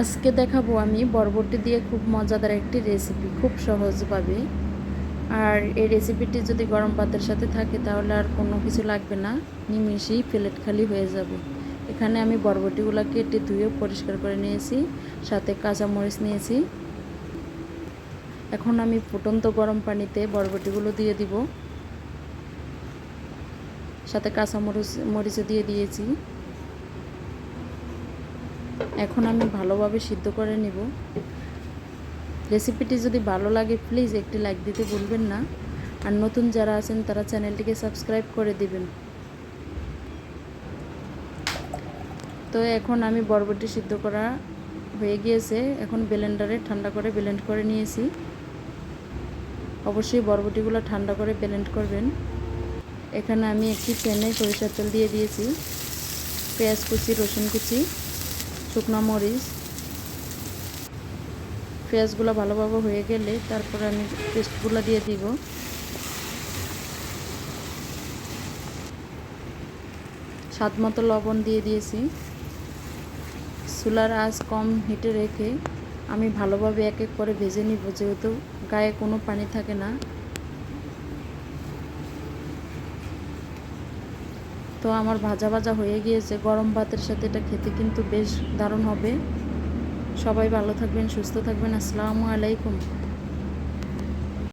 আজকে দেখাবো আমি বরবটি দিয়ে খুব মজাদার একটি রেসিপি খুব সহজভাবে। আর এই রেসিপিটি যদি গরম ভাতের সাথে থাকে তাহলে আর কোনো কিছু লাগবে না নিমিশেই প্লেট খালি হয়ে যাবে। এখানে আমি বরবটিগুলো কেটে ধুয়ে পরিষ্কার করে নিয়েছি, সাথে কাঁচামরিচ নিয়েছি। এখন আমি ফুটন্ত গরম পানিতে বরবটিগুলো দিয়ে দিব। সাথে কাঁচামরিচ, মরিচও দিয়ে দিয়েছি। এখন আমি ভালোভাবে সিদ্ধ করে নিব। রেসিপিটি যদি ভালো লাগে প্লিজ একটি লাইক দিতে ভুলবেন না। আর নতুন যারা আছেন, তারা চ্যানেলটিকে সাবস্ক্রাইব করে দিবেন। তো এখন আমি বরবটি সিদ্ধ করা হয়ে গিয়েছে। এখন ব্লেন্ডারে ঠান্ডা করে ব্লেন্ড করে নিয়েছি। অবশ্যই বরবটিগুলো ঠান্ডা করে ব্লেন্ড করবেন। এখানে আমি একটি প্যানে সরিষার তেল দিয়ে দিয়েছি। পেঁয়াজ কুচি, রসুন কুচি। শুকনো মরিচ। পেঁয়াজগুলো ভালোভাবে হয়ে গেলে তারপরে আমি পেস্টগুলো দিয়ে দিব। স্বাদ মতো লবণ দিয়ে দিয়েছি। চুলার আঁচ কম হিটে রেখে আমি ভালোভাবে এক এক করে ভেজে নিব, যেহেতু গায়ে কোনো পানি থাকে না। তো আমার ভাজা ভাজা হয়ে গিয়েছে। গরম ভাতের সাথে এটা খেতে কিন্তু বেশ দারুণ হবে। সবাই ভালো থাকবেন, সুস্থ থাকবেন। আসসালামু আলাইকুম।